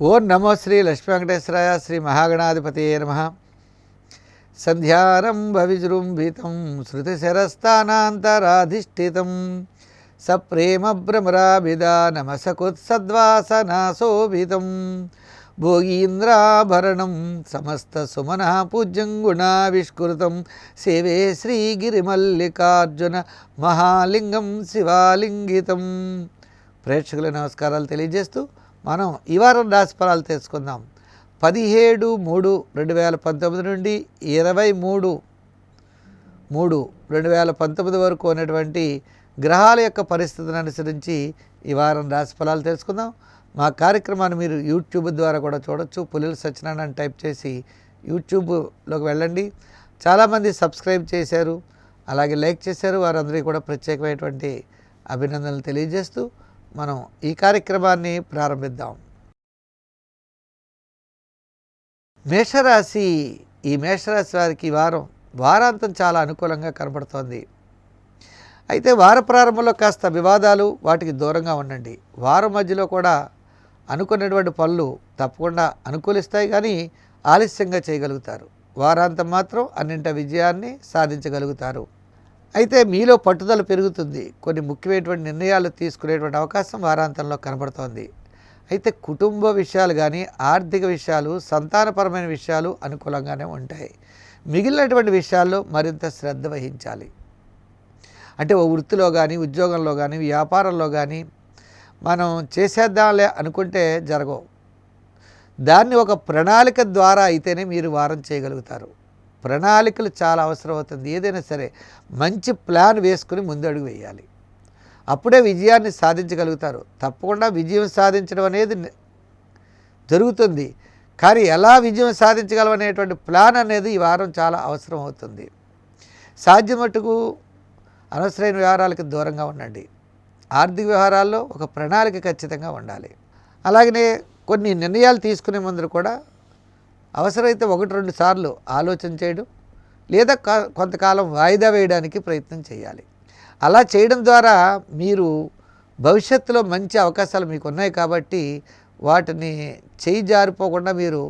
ఓం నమో శ్రీ లక్ష్మీ వెంకటేశ్వరాయ శ్రీ మహాగణాధిపతి నమ. సంధ్యారంభ విజృంభితం శృతిశరస్థానాంతరాధిష్ఠితం. సప్రేమ భ్రమరాభిదానమసకుత్సద్వాసనాశోభితం భోగీంద్రాభరణం సమస్త సుమన పూజ్యం గుణావిష్కృతం సేవే శ్రీగిరిమల్లికార్జున మహాలింగం శివాలింగితం. ప్రేక్షకుల నమస్కారాలు తెలియజేస్తూ మనం ఈ వారం రాశిఫలాలు తెలుసుకుందాం. పదిహేడు మూడు రెండు వేల పంతొమ్మిది నుండి ఇరవై మూడు. మూడు రెండు వేల పంతొమ్మిది వరకు ఉన్నటువంటి గ్రహాల యొక్క పరిస్థితిని అనుసరించి ఈ వారం రాశిఫలాలు తెలుసుకుందాం. మా కార్యక్రమాన్ని మీరు యూట్యూబ్ ద్వారా కూడా చూడొచ్చు. పులిల సత్యనారాయణ అని టైప్ చేసి యూట్యూబ్లోకి వెళ్ళండి. చాలామంది సబ్స్క్రైబ్ చేశారు. అలాగే లైక్ చేశారు. వారందరికీ కూడా ప్రత్యేకమైనటువంటి అభినందనలు తెలియజేస్తూ మనం ఈ కార్యక్రమాన్ని ప్రారంభిద్దాం. మేషరాశి ఈ మేషరాశి వారికి వారం వారాంతం చాలా అనుకూలంగా కనబడుతోంది. అయితే వార ప్రారంభంలో కాస్త వివాదాలు వాటికి దూరంగా ఉండండి. వారం మధ్యలో కూడా అనుకున్నటువంటి పనులు తప్పకుండా అనుకూలిస్తాయి కానీ ఆలస్యంగా చేయగలుగుతారు. వారాంతం మాత్రం అన్నింట విజయాన్ని సాధించగలుగుతారు. అయితే మీలో పట్టుదల పెరుగుతుంది. కొన్ని ముఖ్యమైనటువంటి నిర్ణయాలు తీసుకునేటువంటి అవకాశం వారాంతంలో కనబడుతోంది. అయితే కుటుంబ విషయాలు కానీ ఆర్థిక విషయాలు సంతానపరమైన విషయాలు అనుకూలంగానే ఉంటాయి. మిగిలినటువంటి విషయాల్లో మరింత శ్రద్ధ వహించాలి. అంటే ఓ వృత్తిలో కానీ ఉద్యోగంలో కానీ వ్యాపారంలో కానీ మనం చేసేద్దాంలే అనుకుంటే జరగవు. దాన్ని ఒక ప్రణాళిక ద్వారా అయితేనే మీరు వారం చేయగలుగుతారు. ప్రణాళికలు చాలా అవసరం అవుతుంది ఏదైనా సరే మంచి ప్లాన్ వేసుకుని ముందడుగు వేయాలి. అప్పుడే విజయాన్ని సాధించగలుగుతారు. తప్పకుండా విజయం సాధించడం అనేది జరుగుతుంది. కానీ ఎలా విజయం సాధించగలం అనేటువంటి ప్లాన్ అనేది ఈ వారం చాలా అవసరం అవుతుంది సాధ్యమట్టుకు అనవసరమైన వ్యవహారాలకు దూరంగా ఉండండి. ఆర్థిక వ్యవహారాల్లో ఒక ప్రణాళిక ఖచ్చితంగా ఉండాలి. అలాగనే కొన్ని నిర్ణయాలు తీసుకునే ముందు కూడా అవసరమైతే ఒకటి రెండు సార్లు ఆలోచన చేయడం లేదా కొంతకాలం వాయిదా వేయడానికి ప్రయత్నం చేయాలి. అలా చేయడం ద్వారా మీరు భవిష్యత్తులో మంచి అవకాశాలు మీకు ఉన్నాయి కాబట్టి వాటిని చేయి జారిపోకుండా మీరు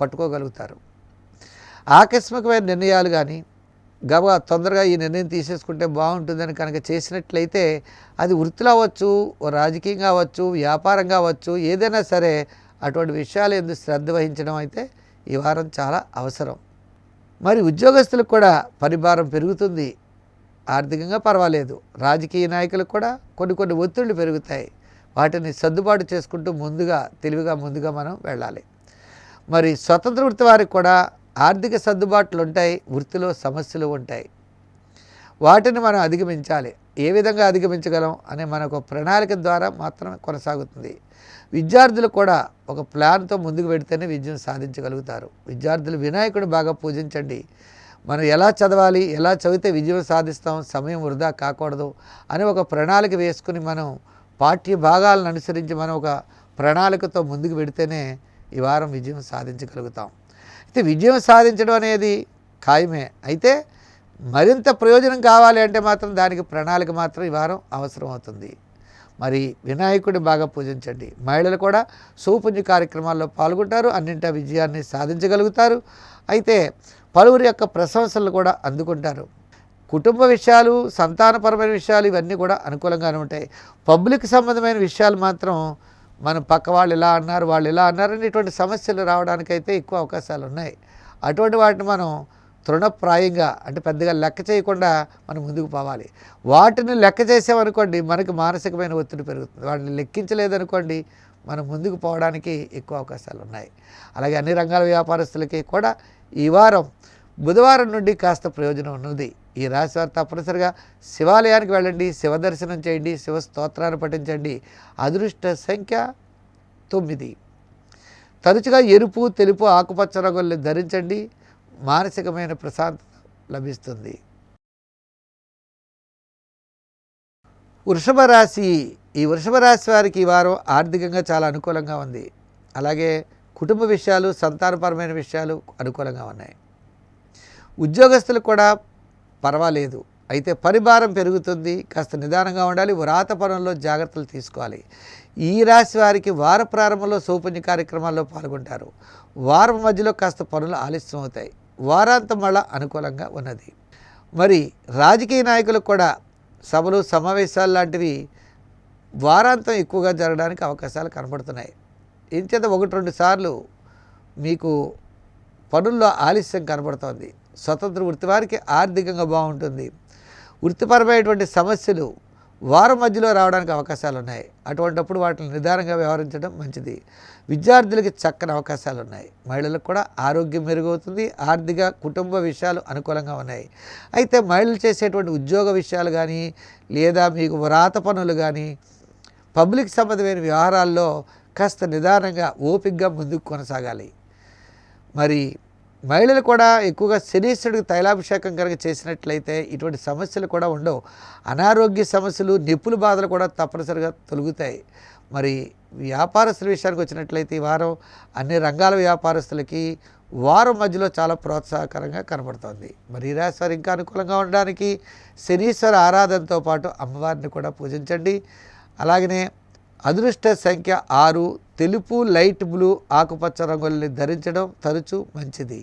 పట్టుకోగలుగుతారు. ఆకస్మికమైన నిర్ణయాలు కానీ గబా తొందరగా ఈ నిర్ణయం తీసేసుకుంటే బాగుంటుందని కనుక చేసినట్లయితే అది వృత్తులు అవ్వచ్చు రాజకీయంగా అవ్వచ్చు వ్యాపారంగా అవ్వచ్చు ఏదైనా సరే అటువంటి విషయాలు ఎందుకు శ్రద్ధ వహించడం అయితే ఈ వారం చాలా అవసరం. మరి ఉద్యోగస్తులకు కూడా పరిభారం పెరుగుతుంది. ఆర్థికంగా పర్వాలేదు. రాజకీయ నాయకులకు కూడా కొన్ని కొన్ని ఒత్తిళ్ళు పెరుగుతాయి. వాటిని సర్దుబాటు చేసుకుంటూ ముందుగా తెలివిగా ముందుగా మనం వెళ్ళాలి. మరి స్వతంత్ర వృత్తి వారికి కూడా ఆర్థిక సర్దుబాట్లు ఉంటాయి వృత్తిలో సమస్యలు ఉంటాయి. వాటిని మనం అధిగమించాలి. ఏ విధంగా అధిగమించగలం అనే మనకు ప్రణాళిక ద్వారా మాత్రమే కొనసాగుతుంది. విద్యార్థులు కూడా ఒక ప్లాన్తో ముందుకు పెడితేనే విజయం సాధించగలుగుతారు. విద్యార్థులు వినాయకుడు బాగా పూజించండి. మనం ఎలా చదవాలి ఎలా చదివితే విజయం సాధిస్తాం సమయం వృధా కాకూడదు అని ఒక ప్రణాళిక వేసుకుని మనం పాఠ్య భాగాలను అనుసరించి మనం ఒక ప్రణాళికతో ముందుకు పెడితేనే ఈ వారం విజయం సాధించగలుగుతాం. అయితే విజయం సాధించడం అనేది ఖాయమే. అయితే మరింత ప్రయోజనం కావాలి అంటే మాత్రం దానికి ప్రణాళిక మాత్రం ఈ వారం అవసరం అవుతుంది. మరి వినాయకుడిని బాగా పూజించండి. మహిళలు కూడా సూపుణ్య కార్యక్రమాల్లో పాల్గొంటారు అన్నింటా విజయాన్ని సాధించగలుగుతారు. అయితే పలువురి యొక్క ప్రశంసలు కూడా అందుకుంటారు. కుటుంబ విషయాలు సంతానపరమైన విషయాలు ఇవన్నీ కూడా అనుకూలంగానే ఉంటాయి. పబ్లిక్ సంబంధమైన విషయాలు మాత్రం మన పక్క వాళ్ళు ఇలా అన్నారు వాళ్ళు ఇలా అన్నారు అనేటువంటి సమస్యలు రావడానికైతే ఎక్కువ అవకాశాలు ఉన్నాయి అటువంటి వాటిని మనం తృణప్రాయంగా అంటే పెద్దగా లెక్క చేయకుండా మనం ముందుకు పోవాలి. వాటిని లెక్క చేసామనుకోండి మనకి మానసికమైన ఒత్తిడి పెరుగుతుంది. వాటిని లెక్కించలేదనుకోండి మనం ముందుకు పోవడానికి ఎక్కువ అవకాశాలు ఉన్నాయి. అలాగే అన్ని రంగాల వ్యాపారస్తులకి కూడా ఈ వారం బుధవారం నుండి కాస్త ప్రయోజనం ఉన్నది. ఈ రాశి వారు తప్పనిసరిగా శివాలయానికి వెళ్ళండి శివ దర్శనం చేయండి శివ స్తోత్రాన్ని పఠించండి. అదృష్ట సంఖ్య తొమ్మిది. తరచుగా ఎరుపు తెలుపు ఆకుపచ్చ రంగుల్ని ధరించండి. మానసికమైన ప్రశాంతత లభిస్తుంది. వృషభ రాశి ఈ వృషభ రాశి వారికి ఈ వారం ఆర్థికంగా చాలా అనుకూలంగా ఉంది. అలాగే కుటుంబ విషయాలు సంతానపరమైన విషయాలు అనుకూలంగా ఉన్నాయి. ఉద్యోగస్తులు కూడా పర్వాలేదు. అయితే పరిభారం పెరుగుతుంది. కాస్త నిదానంగా ఉండాలి. వ్రాత పనుల్లో జాగ్రత్తలు తీసుకోవాలి. ఈ రాశి వారికి వార ప్రారంభంలో సౌపుణ్య కార్యక్రమాల్లో పాల్గొంటారు. వారం మధ్యలో కాస్త పనులు ఆలస్యం అవుతాయి వారాంతం వల్ల అనుకూలంగా ఉన్నది. మరి రాజకీయ నాయకులకు కూడా సభలు సమావేశాలు లాంటివి వారాంతం ఎక్కువగా జరగడానికి అవకాశాలు కనబడుతున్నాయి. ఇంచేత ఒకటి రెండు సార్లు మీకు పనుల్లో ఆలస్యం కనబడుతోంది. స్వతంత్ర వృత్తి వారికి ఆర్థికంగా బాగుంటుంది. వృత్తిపరమైనటువంటి సమస్యలు వారం మధ్యలో రావడానికి అవకాశాలు ఉన్నాయి అటువంటప్పుడు వాటిని నిదానంగా వ్యవహరించడం మంచిది. విద్యార్థులకి చక్కని అవకాశాలు ఉన్నాయి మహిళలకు కూడా ఆరోగ్యం మెరుగవుతుంది. ఆర్థిక కుటుంబ విషయాలు అనుకూలంగా ఉన్నాయి. అయితే మహిళలు చేసేటువంటి ఉద్యోగ విషయాలు కానీ లేదా మీకు వ్రాత పనులు కానీ పబ్లిక్ సంబంధమైన వ్యవహారాల్లో కాస్త నిదానంగా ఓపికగా ముందుకు కొనసాగాలి. మరి మహిళలు కూడా ఎక్కువగా శనీశ్వరుడికి తైలాభిషేకం కనుక చేసినట్లయితే ఇటువంటి సమస్యలు కూడా ఉండవు. అనారోగ్య సమస్యలు నిప్పుల బాధలు కూడా తప్పనిసరిగా తొలుగుతాయి. మరి వ్యాపారస్తుల విషయానికి వచ్చినట్లయితే ఈ వారం అన్ని రంగాల వ్యాపారస్తులకి వారం మధ్యలో చాలా ప్రోత్సాహకరంగా కనబడుతోంది. మరి ఈ ఇంకా అనుకూలంగా ఉండడానికి శనీశ్వర ఆరాధనతో పాటు అమ్మవారిని కూడా పూజించండి. అలాగనే అదృష్ట సంఖ్య ఆరు తెలుపు లైట్ బ్లూ ఆకుపచ్చ రంగుల్ని ధరించడం తరచూ మంచిది.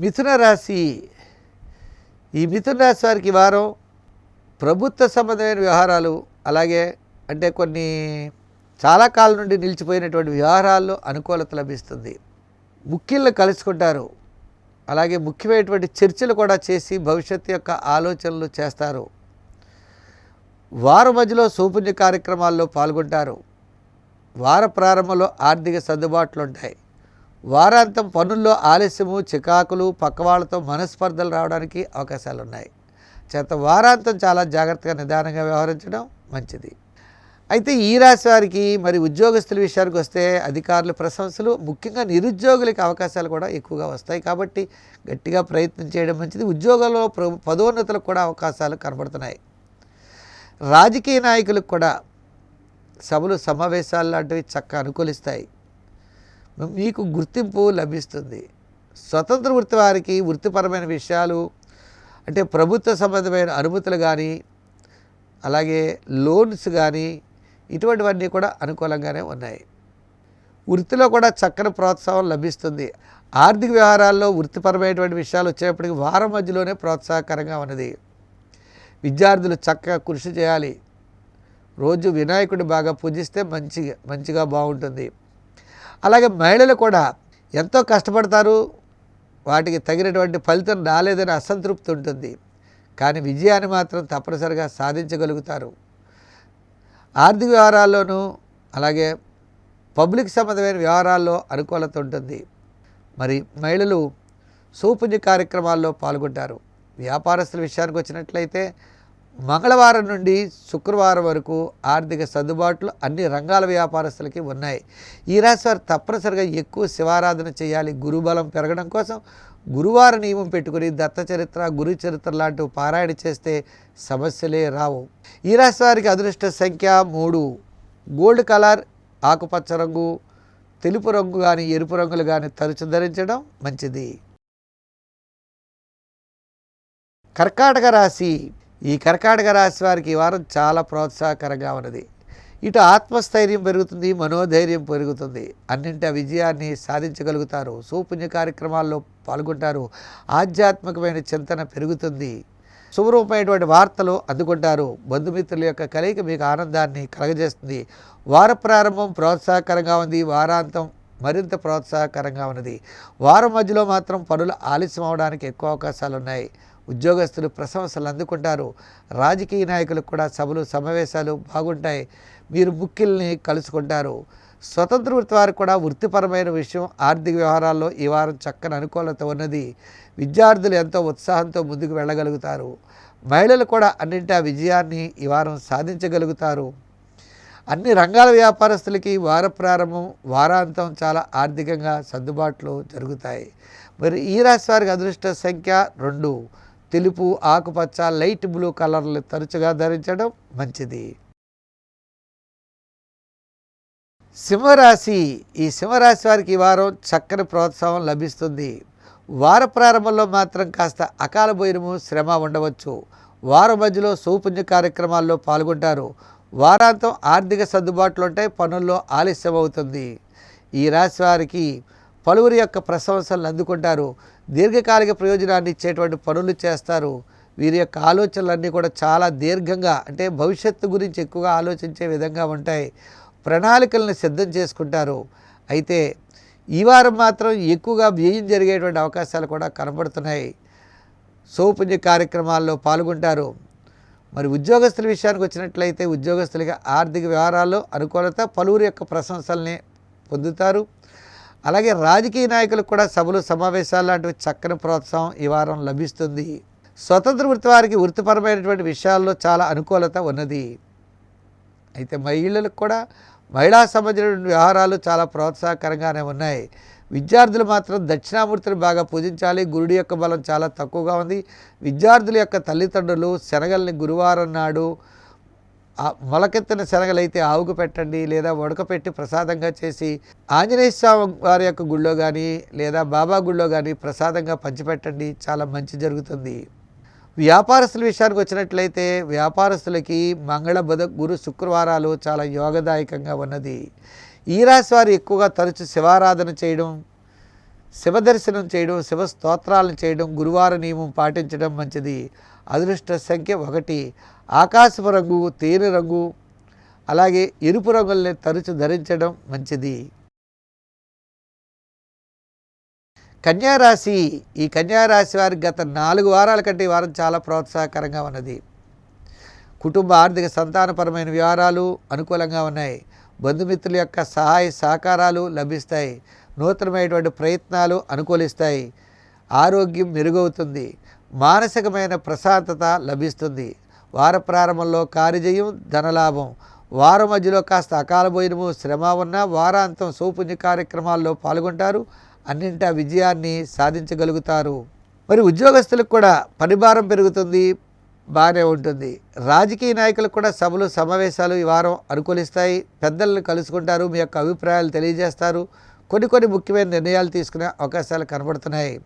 మిథున రాశి. ఈ మిథున రాశి వారికి వారం ప్రభుత్వ సంబంధమైన వ్యవహారాలు అలాగే అంటే కొన్ని చాలా కాలం నుండి నిలిచిపోయినటువంటి వ్యవహారాల్లో అనుకూలత లభిస్తుంది. ముఖ్యులను కలుసుకుంటారు. అలాగే ముఖ్యమైనటువంటి చర్చలు కూడా చేసి భవిష్యత్తు యొక్క ఆలోచనలు చేస్తారు. వారం మధ్యలో సౌపుణ్య కార్యక్రమాల్లో పాల్గొంటారు. వార ప్రారంభంలో ఆర్థిక సర్దుబాట్లు ఉంటాయి వారాంతం పనుల్లో ఆలస్యము చికాకులు పక్క వాళ్ళతో మనస్పర్ధలు రావడానికి అవకాశాలు ఉన్నాయి చేత వారాంతం చాలా జాగ్రత్తగా నిదానంగా వ్యవహరించడం మంచిది. అయితే ఈ రాశి వారికి మరి ఉద్యోగస్తుల విషయానికి వస్తే అధికారుల ప్రశంసలు ముఖ్యంగా నిరుద్యోగులకి అవకాశాలు కూడా ఎక్కువగా వస్తాయి. కాబట్టి గట్టిగా ప్రయత్నం చేయడం మంచిది. ఉద్యోగాల్లో పదోన్నతులకు కూడా అవకాశాలు కనబడుతున్నాయి. రాజకీయ నాయకులకు కూడా సభలు సమావేశాలు లాంటివి చక్క అనుకూలిస్తాయి. మీకు గుర్తింపు లభిస్తుంది. స్వతంత్ర వృత్తి వారికి వృత్తిపరమైన విషయాలు అంటే ప్రభుత్వ సంబంధమైన అనుమతులు కానీ అలాగే లోన్స్ కానీ ఇటువంటివన్నీ కూడా అనుకూలంగానే ఉన్నాయి. వృత్తిలో కూడా చక్కని ప్రోత్సాహం లభిస్తుంది. ఆర్థిక వ్యవహారాల్లో వృత్తిపరమైనటువంటి విషయాలు వచ్చేప్పటికి వారం మధ్యలోనే ప్రోత్సాహకరంగా ఉన్నది. విద్యార్థులు చక్కగా కృషి చేయాలి. రోజు వినాయకుడు బాగా పూజిస్తే మంచిగా మంచిగా బాగుంటుంది. అలాగే మహిళలు కూడా ఎంతో కష్టపడతారు. వాటికి తగినటువంటి ఫలితం రాలేదని అసంతృప్తి ఉంటుంది. కానీ విజయాన్ని మాత్రం తప్పనిసరిగా సాధించగలుగుతారు. ఆర్థిక వ్యవహారాల్లోనూ అలాగే పబ్లిక్ సంబంధమైన వ్యవహారాల్లో అనుకూలత ఉంటుంది. మరి మహిళలు సూపుణ్య కార్యక్రమాల్లో పాల్గొంటారు. వ్యాపారస్తుల విషయానికి వచ్చినట్లయితే మంగళవారం నుండి శుక్రవారం వరకు ఆర్థిక సర్దుబాట్లు అన్ని రంగాల వ్యాపారస్తులకి ఉన్నాయి. ఈ రాశి వారు తప్పనిసరిగా ఎక్కువ శివారాధన చేయాలి. గురుబలం పెరగడం కోసం గురువార నియమం పెట్టుకుని దత్త చరిత్ర గురు చరిత్ర లాంటివి పారాయణ చేస్తే సమస్యలే రావు. ఈ రాశి వారికి అదృష్ట సంఖ్య మూడు. గోల్డ్ కలర్ ఆకుపచ్చ రంగు తెలుపు రంగు కానీ ఎరుపు రంగులు కానీ తరచు ధరించడం మంచిది. కర్కాటక రాశి ఈ కర్కాటక రాశి వారికి ఈ వారం చాలా ప్రోత్సాహకరంగా ఉన్నది. ఇటు ఆత్మస్థైర్యం పెరుగుతుంది మనోధైర్యం పెరుగుతుంది. అన్నింటి విజయాన్ని సాధించగలుగుతారు. సూపుణ్య కార్యక్రమాల్లో పాల్గొంటారు. ఆధ్యాత్మికమైన చింతన పెరుగుతుంది. శుభ్రమైనటువంటి వార్తలు అందుకుంటారు. బంధుమిత్రుల యొక్క కలయిక మీకు ఆనందాన్ని కలగజేస్తుంది. వార ప్రారంభం ప్రోత్సాహకరంగా ఉంది. వారాంతం మరింత ప్రోత్సాహకరంగా ఉన్నది. వారం మధ్యలో మాత్రం పనులు ఆలస్యం అవడానికి ఎక్కువ అవకాశాలు ఉన్నాయి ఉద్యోగస్తులు ప్రశంసలు అందుకుంటారు. రాజకీయ నాయకులకు కూడా సభలు సమావేశాలు బాగుంటాయి. మీరు ముఖ్యుల్ని కలుసుకుంటారు. స్వతంత్ర వృత్తి వారికి కూడా వృత్తిపరమైన విషయం ఆర్థిక వ్యవహారాల్లో ఈ వారం చక్కని అనుకూలత ఉన్నది. విద్యార్థులు ఎంతో ఉత్సాహంతో ముందుకు వెళ్ళగలుగుతారు. మహిళలు కూడా అన్నింటా విజయాన్ని ఈ వారం సాధించగలుగుతారు. అన్ని రంగాల వ్యాపారస్తులకి వార ప్రారంభం వారాంతం చాలా ఆర్థికంగా సర్దుబాట్లు జరుగుతాయి. మరి ఈ రాశి వారికి అదృష్ట సంఖ్య రెండు. తెలుపు ఆకుపచ్చ లైట్ బ్లూ కలర్లు తరచుగా ధరించడం మంచిది. సింహరాశి. ఈ సింహరాశి వారికి ఈ వారం చక్కని ప్రోత్సాహం లభిస్తుంది. వార ప్రారంభంలో మాత్రం కాస్త అకాల భోజనము శ్రమ ఉండవచ్చు. వారం మధ్యలో సౌపుణ్య కార్యక్రమాల్లో పాల్గొంటారు. వారాంతం ఆర్థిక సర్దుబాట్లు ఉంటాయి పనుల్లో ఆలస్యం అవుతుంది ఈ రాశి వారికి పలువురి యొక్క ప్రశంసలను అందుకుంటారు. దీర్ఘకాలిక ప్రయోజనాన్ని ఇచ్చేటువంటి పనులు చేస్తారు. వీరి యొక్క ఆలోచనలన్నీ కూడా చాలా దీర్ఘంగా అంటే భవిష్యత్తు గురించి ఎక్కువగా ఆలోచించే విధంగా ఉంటాయి. ప్రణాళికలను సిద్ధం చేసుకుంటారు. అయితే ఈ వారం మాత్రం ఎక్కువగా వ్యయం జరిగేటువంటి అవకాశాలు కూడా కనబడుతున్నాయి. సౌపుణ్య కార్యక్రమాల్లో పాల్గొంటారు. మరి ఉద్యోగస్తుల విషయానికి వచ్చినట్లయితే ఉద్యోగస్తులకి ఆర్థిక వ్యవహారాల్లో అనుకూలత పలువురు యొక్క ప్రశంసల్ని పొందుతారు. అలాగే రాజకీయ నాయకులకు కూడా సభలు సమావేశాలు లాంటివి చక్కని ప్రోత్సాహం ఈ వారం లభిస్తుంది. స్వతంత్ర వృత్తి వారికి వృత్తిపరమైనటువంటి విషయాల్లో చాలా అనుకూలత ఉన్నది. అయితే మహిళలకు కూడా మహిళా సంబంధించిన వ్యవహారాలు చాలా ప్రోత్సాహకరంగానే ఉన్నాయి. విద్యార్థులు మాత్రం దక్షిణామూర్తిని బాగా పూజించాలి. గురుడి యొక్క బలం చాలా తక్కువగా ఉంది. విద్యార్థుల యొక్క తల్లిదండ్రులు శనగల్ని గురువారం నాడు మొలకెత్తిన శనగలైతే ఆవుకు పెట్టండి లేదా ఉడకపెట్టి ప్రసాదంగా చేసి ఆంజనేయ స్వామి వారి యొక్క గుళ్ళో కానీ లేదా బాబా గుళ్ళో కానీ ప్రసాదంగా పంచిపెట్టండి. చాలా మంచి జరుగుతుంది. వ్యాపారస్తుల విషయానికి వచ్చినట్లయితే వ్యాపారస్తులకి మంగళ బుధ గురు శుక్రవారాలు చాలా యోగదాయకంగా ఉన్నది. ఈ రాశి వారు ఎక్కువగా తరచు శివారాధన చేయడం శివదర్శనం చేయడం శివ స్తోత్రాలను చేయడం గురువార నియమం పాటించడం మంచిది. అదృష్ట సంఖ్య ఒకటి. ఆకాశపు రంగు తేనె రంగు అలాగే ఎరుపు రంగుల్ని తరచు ధరించడం మంచిది. కన్యారాశి ఈ కన్యారాశి వారికి గత నాలుగు వారాల కంటే ఈ వారం చాలా ప్రోత్సాహకరంగా ఉన్నది. కుటుంబ ఆర్థిక సంతానపరమైన వ్యవహారాలు అనుకూలంగా ఉన్నాయి. బంధుమిత్రుల యొక్క సహాయ సహకారాలు లభిస్తాయి. నూతనమైనటువంటి ప్రయత్నాలు అనుకూలిస్తాయి. ఆరోగ్యం మెరుగవుతుంది. మానసికమైన ప్రశాంతత లభిస్తుంది. వార ప్రారంభంలో కార్యజయం ధనలాభం. వారం మధ్యలో కాస్త అకాల భోజనము శ్రమ ఉన్న వారాంతం సౌపుణ్య కార్యక్రమాల్లో పాల్గొంటారు. అన్నింటా విజయాన్ని సాధించగలుగుతారు. మరి ఉద్యోగస్తులకు కూడా పనిభారం పెరుగుతుంది బాగానే ఉంటుంది. రాజకీయ నాయకులకు కూడా సభలు సమావేశాలు ఈ వారం అనుకూలిస్తాయి. పెద్దలను కలుసుకుంటారు మీ యొక్క అభిప్రాయాలు తెలియజేస్తారు. కొన్ని కొన్ని ముఖ్యమైన నిర్ణయాలు తీసుకునే అవకాశాలు కనబడుతున్నాయి.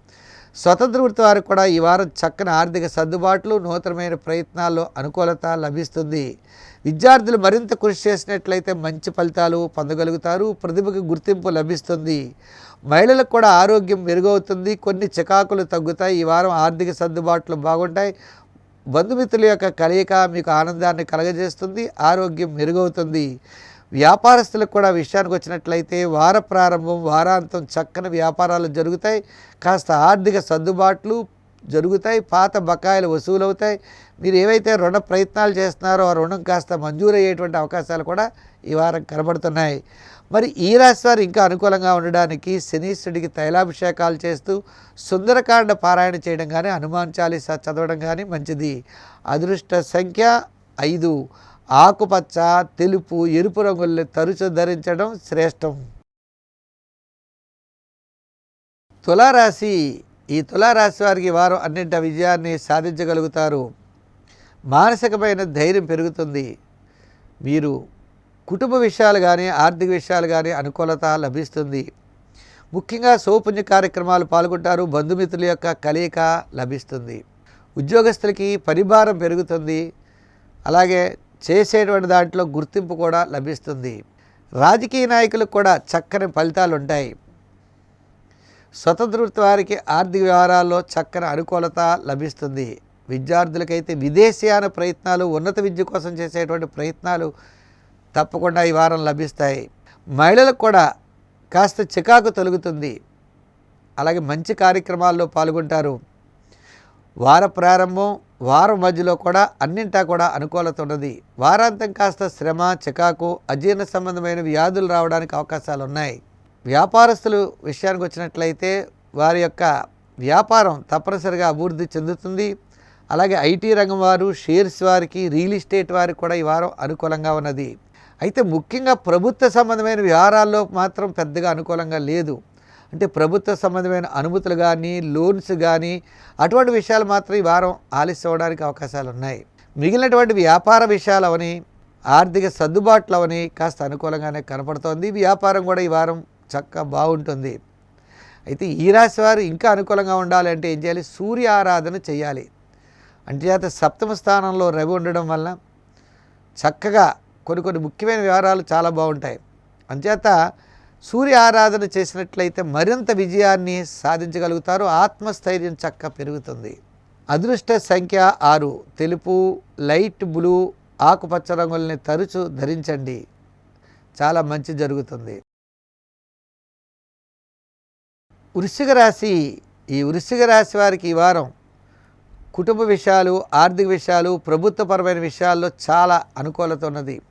స్వతంత్ర వృత్తి వారికి కూడా ఈ వారం చక్కని ఆర్థిక సర్దుబాట్లు నూతనమైన ప్రయత్నాల్లో అనుకూలత లభిస్తుంది. విద్యార్థులు మరింత కృషి చేసినట్లయితే మంచి ఫలితాలు పొందగలుగుతారు ప్రతిభకు గుర్తింపు లభిస్తుంది. మహిళలకు కూడా ఆరోగ్యం మెరుగవుతుంది కొన్ని చికాకులు తగ్గుతాయి. ఈ వారం ఆర్థిక సర్దుబాట్లు బాగుంటాయి. బంధుమిత్రుల యొక్క కలయిక మీకు ఆనందాన్ని కలగజేస్తుంది ఆరోగ్యం మెరుగవుతుంది. వ్యాపారస్తులకు కూడా విషయానికి వచ్చినట్లయితే వార ప్రారంభం వారాంతం చక్కని వ్యాపారాలు జరుగుతాయి. కాస్త ఆర్థిక సర్దుబాట్లు జరుగుతాయి. పాత బకాయిలు వసూలవుతాయి. మీరు ఏవైతే రుణ ప్రయత్నాలు చేస్తున్నారో ఆ రుణం కాస్త మంజూరయ్యేటువంటి అవకాశాలు కూడా ఈ వారం కనబడుతున్నాయి. మరి ఈ రాశి వారు ఇంకా అనుకూలంగా ఉండడానికి శనీశ్వరుడికి తైలాభిషేకాలు చేస్తూ సుందరకాండ పారాయణ చేయడం కానీ హనుమాన్ చాలీసా చదవడం కానీ మంచిది. అదృష్ట సంఖ్య ఐదు. ఆకుపచ్చ తెలుపు ఎరుపు రంగుల్ని తరచు ధరించడం శ్రేష్టం. తులారాశి ఈ తులారాశి వారికి వారు అన్నింటి విజయాన్ని సాధించగలుగుతారు. మానసికమైన ధైర్యం పెరుగుతుంది. మీరు కుటుంబ విషయాలు కానీ ఆర్థిక విషయాలు కానీ అనుకూలత లభిస్తుంది. ముఖ్యంగా సౌపుణ్య కార్యక్రమాలు పాల్గొంటారు బంధుమిత్రుల యొక్క కలయిక లభిస్తుంది. ఉద్యోగస్తులకి పరిభారం పెరుగుతుంది. అలాగే చేసేటువంటి దాంట్లో గుర్తింపు కూడా లభిస్తుంది. రాజకీయ నాయకులకు కూడా చక్కని ఫలితాలు ఉంటాయి. స్వతంత్ర వృత్తి వారికి ఆర్థిక వ్యవహారాల్లో చక్కని అనుకూలత లభిస్తుంది. విద్యార్థులకైతే విదేశీయాన ప్రయత్నాలు ఉన్నత విద్య కోసం చేసేటువంటి ప్రయత్నాలు తప్పకుండా ఈ వారం లభిస్తాయి. మహిళలకు కూడా కాస్త చికాకు తొలుగుతుంది. అలాగే మంచి కార్యక్రమాల్లో పాల్గొంటారు. వార ప్రారంభం వారం మధ్యలో కూడా అన్నింటా కూడా అనుకూలత ఉన్నది. వారాంతం కాస్త శ్రమ చికాకు అజీర్ణ సంబంధమైన వ్యాధులు రావడానికి అవకాశాలు ఉన్నాయి. వ్యాపారస్తులు విషయానికి వచ్చినట్లయితే వారి యొక్క వ్యాపారం తప్పనిసరిగా అభివృద్ధి చెందుతుంది. అలాగే ఐటీ రంగం వారు షేర్స్ వారికి రియల్ ఎస్టేట్ వారికి కూడా ఈ వారం అనుకూలంగా ఉన్నది. అయితే ముఖ్యంగా ప్రభుత్వ సంబంధమైన వ్యవహారాల్లో మాత్రం పెద్దగా అనుకూలంగా లేదు. అంటే ప్రభుత్వ సంబంధమైన అనుమతులు కానీ లోన్స్ కానీ అటువంటి విషయాలు మాత్రం ఈ వారం ఆలస్యం అవ్వడానికి అవకాశాలు ఉన్నాయి మిగిలినటువంటి వ్యాపార విషయాలు అవని ఆర్థిక సర్దుబాట్లు అవని కాస్త అనుకూలంగానే కనపడుతోంది. వ్యాపారం కూడా ఈ వారం చక్కగా బాగుంటుంది. అయితే ఈ రాశి వారు ఇంకా అనుకూలంగా ఉండాలంటే ఏం చేయాలి? సూర్య ఆరాధన చేయాలి. అంచేత సప్తమ స్థానంలో రవి ఉండడం వల్ల చక్కగా కొన్ని కొన్ని ముఖ్యమైన వివరాలు చాలా బాగుంటాయి. అంచేత సూర్య ఆరాధన చేసినట్లయితే మరింత విజయాన్ని సాధించగలుగుతారు. ఆత్మస్థైర్యం చక్క పెరుగుతుంది. అదృష్ట సంఖ్య ఆరు. తెలుపు లైట్ బ్లూ ఆకుపచ్చ రంగుల్ని తరచు ధరించండి. చాలా మంచి జరుగుతుంది. వృశ్చిక రాశి. ఈ వృశ్చిక రాశి వారికి ఈ వారం కుటుంబ విషయాలు ఆర్థిక విషయాలు ప్రభుత్వపరమైన విషయాల్లో చాలా అనుకూలత ఉన్నది.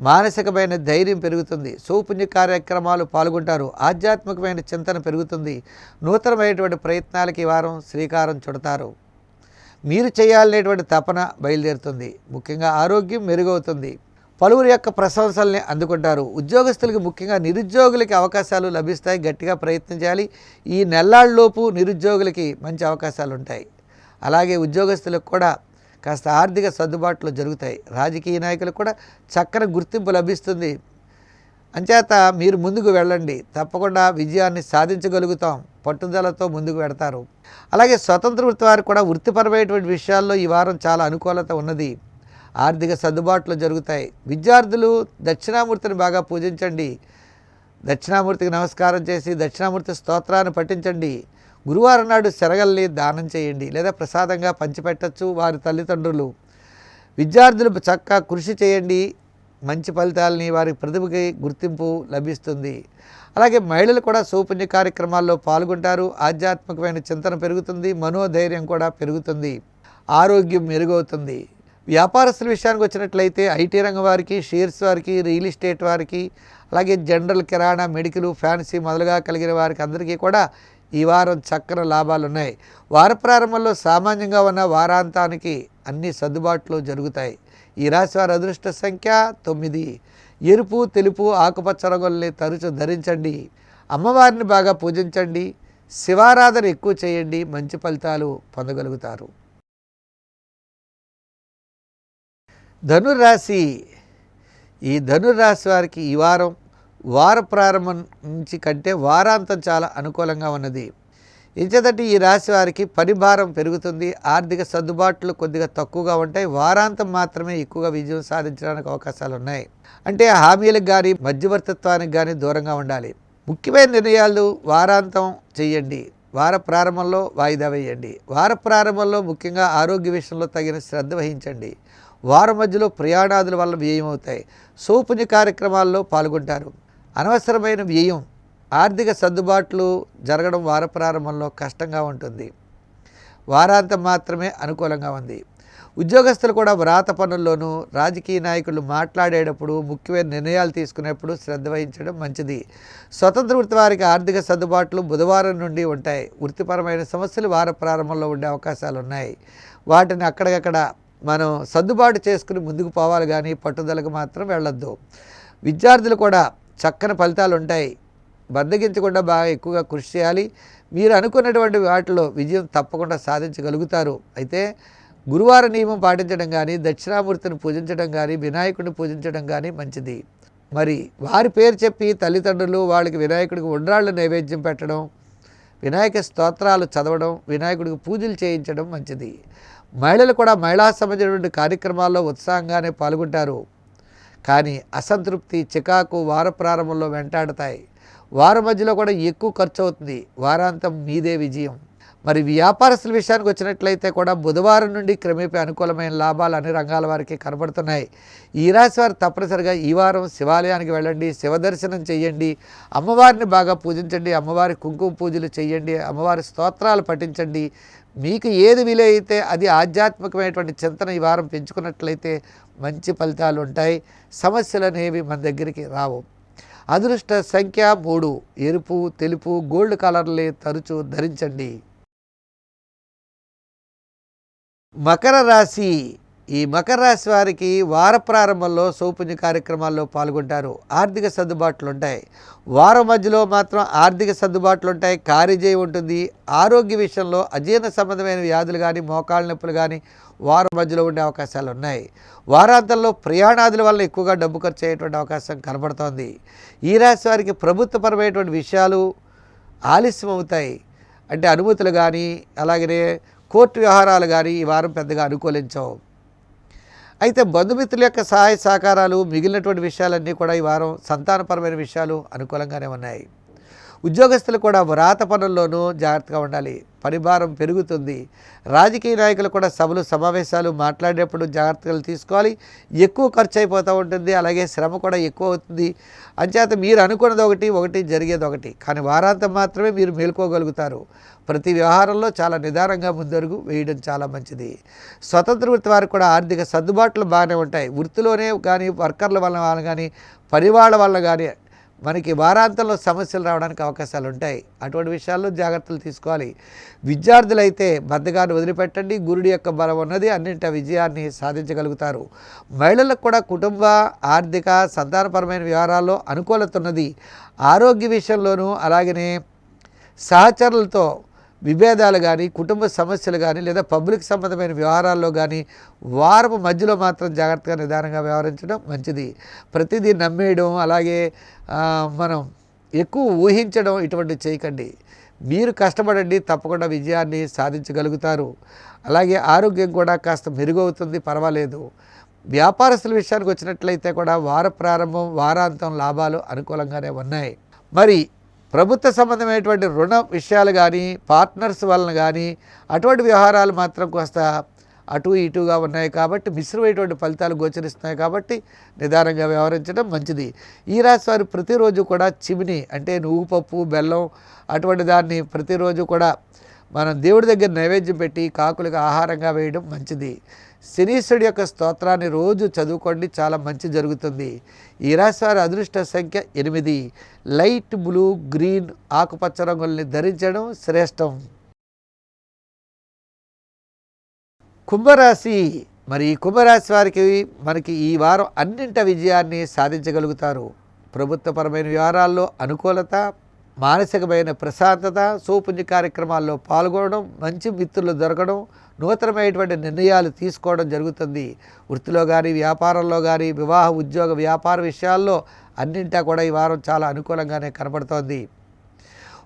మానసికమైన ధైర్యం పెరుగుతుంది. సౌపుణ్య కార్యక్రమాలు పాల్గొంటారు. ఆధ్యాత్మికమైన చింతన పెరుగుతుంది. నూతనమైనటువంటి ప్రయత్నాలకి వారం శ్రీకారం చుడతారు. మీరు చేయాలనేటువంటి తపన బయలుదేరుతుంది. ముఖ్యంగా ఆరోగ్యం మెరుగవుతుంది. పలువురి యొక్క ప్రశంసల్ని అందుకుంటారు. ఉద్యోగస్తులకి ముఖ్యంగా నిరుద్యోగులకి అవకాశాలు లభిస్తాయి. గట్టిగా ప్రయత్నం చేయాలి. ఈ నెల్లాళ్ళలోపు నిరుద్యోగులకి మంచి అవకాశాలు ఉంటాయి అలాగే ఉద్యోగస్తులకు కూడా కాస్త ఆర్థిక సర్దుబాట్లు జరుగుతాయి. రాజకీయ నాయకులకు కూడా చక్కని గుర్తింపు లభిస్తుంది. అంచేత మీరు ముందుకు వెళ్ళండి. తప్పకుండా విజయాన్ని సాధించగలుగుతాం. పట్టుదలతో ముందుకు పెడతారు అలాగే స్వతంత్ర వృత్తి వారికి కూడా వృత్తిపరమైనటువంటి విషయాల్లో ఈ వారం చాలా అనుకూలత ఉన్నది. ఆర్థిక సర్దుబాట్లు జరుగుతాయి. విద్యార్థులు దక్షిణామూర్తిని బాగా పూజించండి. దక్షిణామూర్తికి నమస్కారం చేసి దక్షిణామూర్తి స్తోత్రాన్ని పఠించండి. గురువారం నాడు శరగల్ని దానం చేయండి లేదా ప్రసాదంగా పంచిపెట్టచ్చు వారి తల్లిదండ్రులు. విద్యార్థులు చక్కగా కృషి చేయండి. మంచి ఫలితాలని వారి ప్రతిభకి గుర్తింపు లభిస్తుంది. అలాగే మహిళలు కూడా సౌపుణ్య కార్యక్రమాల్లో పాల్గొంటారు. ఆధ్యాత్మికమైన చింతన పెరుగుతుంది. మనోధైర్యం కూడా పెరుగుతుంది. ఆరోగ్యం మెరుగవుతుంది. వ్యాపారస్తుల విషయానికి వచ్చినట్లయితే ఐటీ రంగం వారికి షేర్స్ వారికి రియల్ ఎస్టేట్ వారికి అలాగే జనరల్ కిరాణా మెడికల్ ఫ్యాన్సీ మొదలుగా కలిగిన వారికి అందరికీ కూడా ఈ వారం చక్కని లాభాలున్నాయి. వార ప్రారంభంలో సామాన్యంగా ఉన్న వారాంతానికి అన్ని సర్దుబాట్లు జరుగుతాయి. ఈ రాశి వారి అదృష్ట సంఖ్య తొమ్మిది. ఎరుపు తెలుపు ఆకుపచ్చ రంగుల్ని తరచు ధరించండి. అమ్మవారిని బాగా పూజించండి. శివారాధన ఎక్కువ చేయండి. మంచి ఫలితాలు పొందగలుగుతారు. ధనురాశి ఈ ధనుర్రాశి వారికి ఈ వారం వార ప్రారంభం నుంచి కంటే వారాంతం చాలా అనుకూలంగా ఉన్నది. ఎంచేదంటే ఈ రాశి వారికి పరిభారం పెరుగుతుంది. ఆర్థిక సర్దుబాట్లు కొద్దిగా తక్కువగా ఉంటాయి. వారాంతం మాత్రమే ఎక్కువగా విజయం సాధించడానికి అవకాశాలు ఉన్నాయి అంటే హామీలకు కానీ మధ్యవర్తిత్వానికి కానీ దూరంగా ఉండాలి. ముఖ్యమైన నిర్ణయాలు వారాంతం చేయండి. వార ప్రారంభంలో వాయిదా వేయండి. వార ప్రారంభంలో ముఖ్యంగా ఆరోగ్య విషయంలో తగిన శ్రద్ధ వహించండి. వారం మధ్యలో ప్రయాణాదుల వల్ల వ్యయం అవుతాయి సౌపుణ్య కార్యక్రమాల్లో పాల్గొంటారు. అనవసరమైన వ్యయం ఆర్థిక సర్దుబాట్లు జరగడం వార ప్రారంభంలో కష్టంగా ఉంటుంది. వారాంతం మాత్రమే అనుకూలంగా ఉంది. ఉద్యోగస్తులు కూడా వ్రాత పనుల్లోనూ రాజకీయ నాయకులు మాట్లాడేటప్పుడు ముఖ్యమైన నిర్ణయాలు తీసుకునేప్పుడు శ్రద్ధ వహించడం మంచిది. స్వతంత్ర వృత్తి వారికి ఆర్థిక సర్దుబాట్లు బుధవారం నుండి ఉంటాయి. వృత్తిపరమైన సమస్యలు వార ప్రారంభంలో ఉండే అవకాశాలు ఉన్నాయి. వాటిని అక్కడికక్కడ మనం సర్దుబాటు చేసుకుని ముందుకు పోవాలి కానీ పట్టుదలకు మాత్రం వెళ్ళొద్దు. విద్యార్థులు కూడా చక్కని ఫలితాలు ఉంటాయి. బద్దగించకుండా బాగా ఎక్కువగా కృషి చేయాలి. మీరు అనుకున్నటువంటి వాటిలో విజయం తప్పకుండా సాధించగలుగుతారు. అయితే గురువార నియమం పాటించడం కానీ దక్షిణామూర్తిని పూజించడం కానీ వినాయకుడిని పూజించడం కానీ మంచిది. మరి వారి పేరు చెప్పి తల్లిదండ్రులు వాళ్ళకి వినాయకుడికి ఉండ్రాళ్ళు నైవేద్యం పెట్టడం వినాయక స్తోత్రాలు చదవడం వినాయకుడికి పూజలు చేయించడం మంచిది. మహిళలు కూడా మహిళా సంబంధించినటువంటి కార్యక్రమాల్లో ఉత్సాహంగానే పాల్గొంటారు. కానీ అసంతృప్తి చికాకు వార ప్రారంభంలో వెంటాడతాయి. వారం మధ్యలో కూడా ఎక్కువ ఖర్చు అవుతుంది. వారాంతం మీదే విజయం. మరి వ్యాపారస్తుల విషయానికి వచ్చినట్లయితే కూడా బుధవారం నుండి క్రమేపీ అనుకూలమైన లాభాలు అన్ని రంగాల వారికి కనబడుతున్నాయి. ఈ రాశి వారు తప్పనిసరిగా ఈ వారం శివాలయానికి వెళ్ళండి శివ దర్శనం చేయండి అమ్మవారిని బాగా పూజించండి అమ్మవారి కుంకుమ పూజలు చేయండి అమ్మవారి స్తోత్రాలు పఠించండి. మీకు ఏది వీలైతే అది ఆధ్యాత్మికమైనటువంటి చింతన ఈ వారం పెంచుకున్నట్లయితే మంచి ఫలితాలు ఉంటాయి. సమస్యలు అనేవి మన దగ్గరికి రావు. అదృష్ట సంఖ్య మూడు. ఎరుపు తెలుపు గోల్డ్ కలర్లే తరచూ ధరించండి. మకర రాశి. ఈ మకర రాశి వారికి వార ప్రారంభంలో సౌపుణ్య కార్యక్రమాల్లో పాల్గొంటారు. ఆర్థిక సర్దుబాట్లు ఉంటాయి. వారం మధ్యలో మాత్రం ఆర్థిక సర్దుబాట్లు ఉంటాయి. కార్యజయం ఉంటుంది. ఆరోగ్య విషయంలో అజీర్ణ సంబంధమైన వ్యాధులు కానీ మోకాళ్ళ నొప్పులు కానీ వారం మధ్యలో ఉండే అవకాశాలు ఉన్నాయి. వారాంతంలో ప్రయాణాదుల వల్ల ఎక్కువగా డబ్బు ఖర్చు అయ్యేటువంటి అవకాశం కనబడుతోంది. ఈ రాశి వారికి ప్రభుత్వపరమైనటువంటి విషయాలు ఆలస్యం అవుతాయి అంటే అనుమతులు కానీ అలాగనే కోర్టు వ్యవహారాలు కానీ ఈ వారం పెద్దగా అనుకూలించవు. అయితే బంధుమిత్రుల యొక్క సహాయ సహకారాలు మిగిలినటువంటి విషయాలన్నీ కూడా ఈ వారం సంతానపరమైన విషయాలు అనుకూలంగానే ఉన్నాయి. ఉద్యోగస్తులు కూడా వ్రాత పనుల్లోనూ జాగ్రత్తగా ఉండాలి. పరిభారం పెరుగుతుంది. రాజకీయ నాయకులు కూడా సభలు సమావేశాలు మాట్లాడేటప్పుడు జాగ్రత్తలు తీసుకోవాలి. ఎక్కువ ఖర్చు అయిపోతూ ఉంటుంది. అలాగే శ్రమ కూడా ఎక్కువ అవుతుంది. అంచేత మీరు అనుకున్నది ఒకటి ఒకటి జరిగేది ఒకటి. కానీ వారాంతం మాత్రమే మీరు మేల్కోగలుగుతారు. ప్రతి వ్యవహారంలో చాలా నిదానంగా ముందరుగు వేయడం చాలా మంచిది. స్వతంత్ర వృత్తి వారికి కూడా ఆర్థిక సర్దుబాట్లు బాగానే ఉంటాయి. వృత్తిలోనే కానీ వర్కర్ల వల్ల కానీ పరివాళ్ళ వల్ల కానీ మనకి వారాంతంలో సమస్యలు రావడానికి అవకాశాలు ఉంటాయి. అటువంటి విషయాల్లో జాగ్రత్తలు తీసుకోవాలి. విద్యార్థులైతే బద్దగాన్ని వదిలిపెట్టండి. గురుడి యొక్క బలం ఉన్నది. అన్నింటి విజయాన్ని సాధించగలుగుతారు. మహిళలకు కూడా కుటుంబ ఆర్థిక సంతానపరమైన వ్యవహారాల్లో అనుకూలత ఉన్నది. ఆరోగ్య విషయంలోనూ అలాగనే సహచరులతో విభేదాలు కానీ కుటుంబ సమస్యలు కానీ లేదా పబ్లిక్ సంబంధమైన వ్యవహారాల్లో కానీ వారపు మధ్యలో మాత్రం జాగ్రత్తగా నిదానంగా వ్యవహరించడం మంచిది. ప్రతిదీ నమ్మేయడం అలాగే మనం ఎక్కువ ఊహించడం ఇటువంటివి చేయకండి. మీరు కష్టపడండి తప్పకుండా విజయాన్ని సాధించగలుగుతారు. అలాగే ఆరోగ్యం కూడా కాస్త మెరుగవుతుంది పర్వాలేదు. వ్యాపారస్తుల విషయానికి వచ్చినట్లయితే కూడా వార ప్రారంభం వారాంతం లాభాలు అనుకూలంగానే ఉన్నాయి. మరి ప్రభుత్వ సంబంధమైనటువంటి రుణ విషయాలు కానీ పార్ట్నర్స్ వలన కానీ అటువంటి వ్యవహారాలు మాత్రం కాస్త అటు ఇటుగా ఉన్నాయి కాబట్టి మిశ్రమైనటువంటి ఫలితాలు గోచరిస్తున్నాయి కాబట్టి నిదానంగా వ్యవహరించడం మంచిది. ఈ రాశి వారు ప్రతిరోజు కూడా చిమిని అంటే నువ్వు పప్పు బెల్లం అటువంటి దాన్ని ప్రతిరోజు కూడా మనం దేవుడి దగ్గర నైవేద్యం పెట్టి కాకులకు ఆహారంగా వేయడం మంచిది. శనీశ్వరుడి యొక్క స్తోత్రాన్ని రోజు చదువుకోండి చాలా మంచి జరుగుతుంది. ఈ రాశి వారి అదృష్ట సంఖ్య ఎనిమిది. లైట్ బ్లూ గ్రీన్ ఆకుపచ్చ రంగుల్ని ధరించడం శ్రేష్టం. కుంభరాశి మరి ఈ కుంభరాశి వారికి మనకి ఈ వారం అన్నింట విజయాన్ని సాధించగలుగుతారు. ప్రభుత్వపరమైన వ్యవహారాల్లో అనుకూలత మానసికమైన ప్రశాంతత సూపుణ్య కార్యక్రమాల్లో పాల్గొనడం మంచి మిత్రులు దొరకడం నూతనమైనటువంటి నిర్ణయాలు తీసుకోవడం జరుగుతుంది. వృత్తిలో కానీ వ్యాపారంలో కానీ వివాహ ఉద్యోగ వ్యాపార విషయాల్లో అన్నింటా కూడా ఈ వారం చాలా అనుకూలంగానే కనబడుతోంది.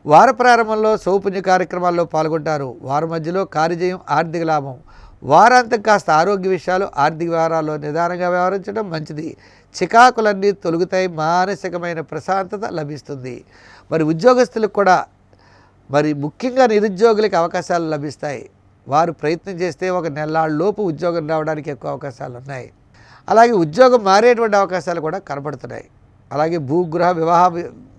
వార ప్రారంభంలో సౌపుణ్య కార్యక్రమాల్లో పాల్గొంటారు. వారం మధ్యలో కార్యజయం ఆర్థిక లాభం. వారాంతం కాస్త ఆరోగ్య విషయాలు ఆర్థిక వ్యవహారాల్లో నిదానంగా వ్యవహరించడం మంచిది. చికాకులన్నీ తొలుగుతాయి మానసికమైన ప్రశాంతత లభిస్తుంది. మరి ఉద్యోగస్తులకు కూడా మరి ముఖ్యంగా నిరుద్యోగులకి అవకాశాలు లభిస్తాయి. వారు ప్రయత్నం చేస్తే ఒక నెల్లాళ్ళలోపు ఉద్యోగం రావడానికి ఎక్కువ అవకాశాలు ఉన్నాయి. అలాగే ఉద్యోగం మారేటువంటి అవకాశాలు కూడా కనబడుతున్నాయి. అలాగే భూగృహ వివాహ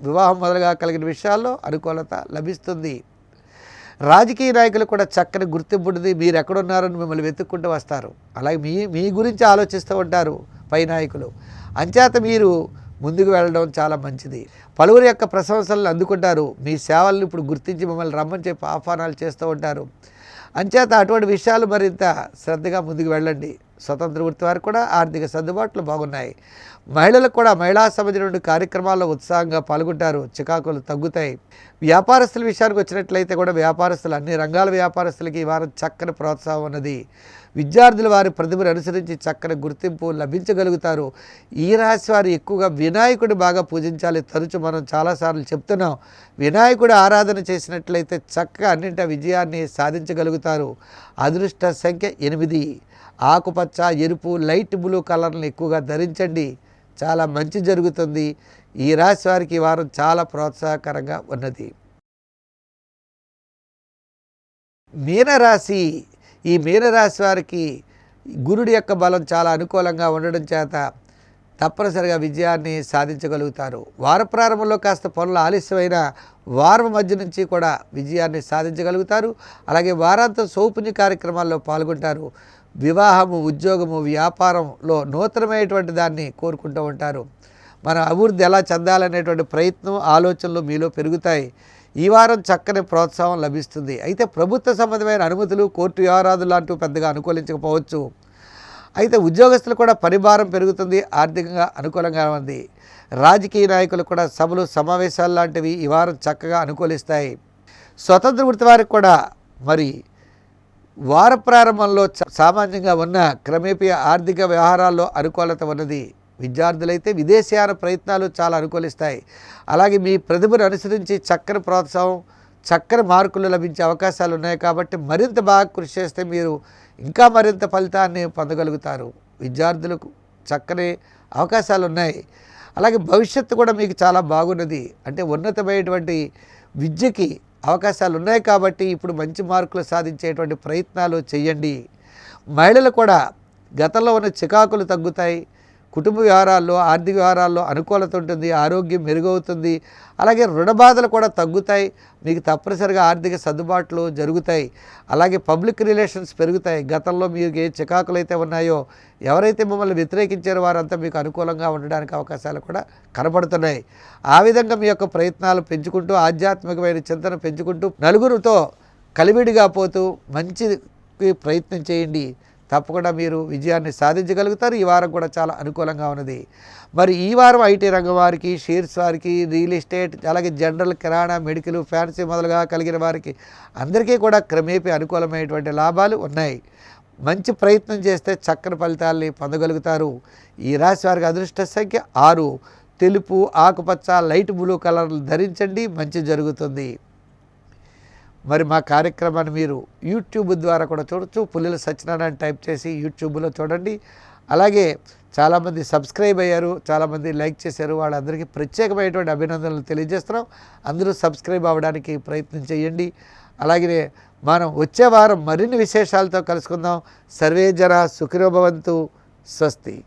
వివాహం మొదలుగా కలిగిన విషయాల్లో అనుకూలత లభిస్తుంది. రాజకీయ నాయకులు కూడా చక్కని గుర్తింపు ఉంటుంది మీరు ఎక్కడున్నారని మిమ్మల్ని వెతుక్కుంటూ వస్తారు. అలాగే మీ మీ గురించి ఆలోచిస్తూ ఉంటారు పై నాయకులు. అంచేత మీరు ముందుకు వెళ్ళడం చాలా మంచిది. పలువురు యొక్క ప్రశంసలను అందుకుంటారు. మీ సేవలను ఇప్పుడు గుర్తించి మిమ్మల్ని రమ్మని చెప్పి ఆహ్వానాలు చేస్తూ ఉంటారు. అంచేత అటువంటి విషయాలు మరింత శ్రద్ధగా ముందుకు వెళ్ళండి. స్వతంత్ర వృత్తి వారికి కూడా ఆర్థిక సర్దుబాట్లు బాగున్నాయి. మహిళలకు కూడా మహిళా సంబంధించిన కార్యక్రమాల్లో ఉత్సాహంగా పాల్గొంటారు. చికాకులు తగ్గుతాయి. వ్యాపారస్తుల విషయానికి వచ్చినట్లయితే కూడా వ్యాపారస్తులు అన్ని రంగాల వ్యాపారస్తులకి ఈ వారం చక్కని ప్రోత్సాహం ఉన్నది. విద్యార్థులు వారి ప్రతిభను అనుసరించి చక్కని గుర్తింపు లభించగలుగుతారు. ఈ రాశి వారు ఎక్కువగా వినాయకుడు బాగా పూజించాలి. తరచు మనం చాలాసార్లు చెప్తున్నాం. వినాయకుడు ఆరాధన చేసినట్లయితే చక్కగా అన్నింటి విజయాన్ని సాధించగలుగుతారు. అదృష్ట సంఖ్య ఎనిమిది. ఆకుపచ్చ ఎరుపు లైట్ బ్లూ కలర్ని ఎక్కువగా ధరించండి. చాలా మంచి జరుగుతుంది. ఈ రాశి వారికి ఈ వారం చాలా ప్రోత్సాహకరంగా ఉన్నది. మీనరాశి ఈ మీనరాశి వారికి గురుడి యొక్క బలం చాలా అనుకూలంగా ఉండడం చేత తప్పనిసరిగా విజయాన్ని సాధించగలుగుతారు. వార ప్రారంభంలో కాస్త పనులు ఆలస్యమైన వారం మధ్య నుంచి కూడా విజయాన్ని సాధించగలుగుతారు. అలాగే వారాంతం సౌపుణ్య కార్యక్రమాల్లో పాల్గొంటారు. వివాహము ఉద్యోగము వ్యాపారంలో నూతనమైనటువంటి దాన్ని కోరుకుంటూ ఉంటారు. మన అభివృద్ధి ఎలా చెందాలనేటువంటి ప్రయత్నం ఆలోచనలు మీలో పెరుగుతాయి. ఈ వారం చక్కని ప్రోత్సాహం లభిస్తుంది. అయితే ప్రభుత్వ సంబంధమైన అనుమతులు కోర్టు వ్యవహారాలు లాంటివి పెద్దగా అనుకూలించకపోవచ్చు. అయితే ఉద్యోగస్తులు కూడా పరిభారం పెరుగుతుంది ఆర్థికంగా అనుకూలంగా ఉంది. రాజకీయ నాయకులు కూడా సభలు సమావేశాలు లాంటివి ఈ వారం చక్కగా అనుకూలిస్తాయి. స్వతంత్ర వృత్తి వారికి కూడా మరి వార ప్రారంభంలో చ- సామాన్యంగా ఉన్న క్రమేపీ ఆర్థిక వ్యవహారాల్లో అనుకూలత ఉన్నది. విద్యార్థులైతే విదేశీయాన ప్రయత్నాలు చాలా అనుకూలిస్తాయి. అలాగే మీ ప్రతిభను అనుసరించి చక్కని ప్రోత్సాహం చక్కని మార్కులు లభించే అవకాశాలు ఉన్నాయి కాబట్టి మరింత బాగా కృషి చేస్తే మీరు ఇంకా మరింత ఫలితాన్ని పొందగలుగుతారు. విద్యార్థులకు చక్కని అవకాశాలు ఉన్నాయి. అలాగే భవిష్యత్తు కూడా మీకు చాలా బాగున్నది. అంటే ఉన్నతమైనటువంటి విద్యకి అవకాశాలు ఉన్నాయి కాబట్టి ఇప్పుడు మంచి మార్కులు సాధించేటువంటి ప్రయత్నాలు చేయండి. మహిళలు కూడా గతంలో ఉన్న చికాకులు తగ్గుతాయి. కుటుంబ వ్యవహారాల్లో ఆర్థిక వ్యవహారాల్లో అనుకూలత ఉంటుంది ఆరోగ్యం మెరుగవుతుంది. అలాగే రుణ బాధలు కూడా తగ్గుతాయి. మీకు తప్పనిసరిగా ఆర్థిక సర్దుబాట్లు జరుగుతాయి. అలాగే పబ్లిక్ రిలేషన్స్ పెరుగుతాయి. గతంలో మీకు ఏ చికాకులు అయితే ఉన్నాయో ఎవరైతే మిమ్మల్ని వ్యతిరేకించారో వారంతా మీకు అనుకూలంగా ఉండడానికి అవకాశాలు కూడా కనబడుతున్నాయి. ఆ విధంగా మీ యొక్క ప్రయత్నాలు పెంచుకుంటూ ఆధ్యాత్మికమైన చింతన పెంచుకుంటూ నలుగురితో కలివిడిగా పోతూ మంచి ప్రయత్నం చేయండి. తప్పకుండా మీరు విజయాన్ని సాధించగలుగుతారు. ఈ వారం కూడా చాలా అనుకూలంగా ఉన్నది. మరి ఈ వారం ఐటీ రంగం వారికి షేర్స్ వారికి రియల్ ఎస్టేట్ అలాగే జనరల్ కిరాణా మెడికల్ ఫ్యాన్సీ మొదలుగా కలిగిన వారికి అందరికీ కూడా క్రమేపీ అనుకూలమైనటువంటి లాభాలు ఉన్నాయి. మంచి ప్రయత్నం చేస్తే చక్కని ఫలితాల్ని పొందగలుగుతారు. ఈ రాశి వారికి అదృష్ట సంఖ్య ఆరు. తెలుపు ఆకుపచ్చ లైట్ బ్లూ కలర్లు ధరించండి. మంచి జరుగుతుంది. మరి మా కార్యక్రమాన్ని మీరు యూట్యూబ్ ద్వారా కూడా చూడొచ్చు. పుల్లెల సత్యనారాయణ టైప్ చేసి యూట్యూబ్లో చూడండి. అలాగే చాలామంది సబ్స్క్రైబ్ అయ్యారు చాలామంది లైక్ చేశారు. వాళ్ళందరికీ ప్రత్యేకమైనటువంటి అభినందనలు తెలియజేస్తున్నాం. అందరూ సబ్స్క్రైబ్ అవ్వడానికి ప్రయత్నం చేయండి. అలాగే మనం వచ్చే వారం మరిన్ని విశేషాలతో కలుసుకుందాం. సర్వే జన సుఖినోభవంతు స్వస్తి.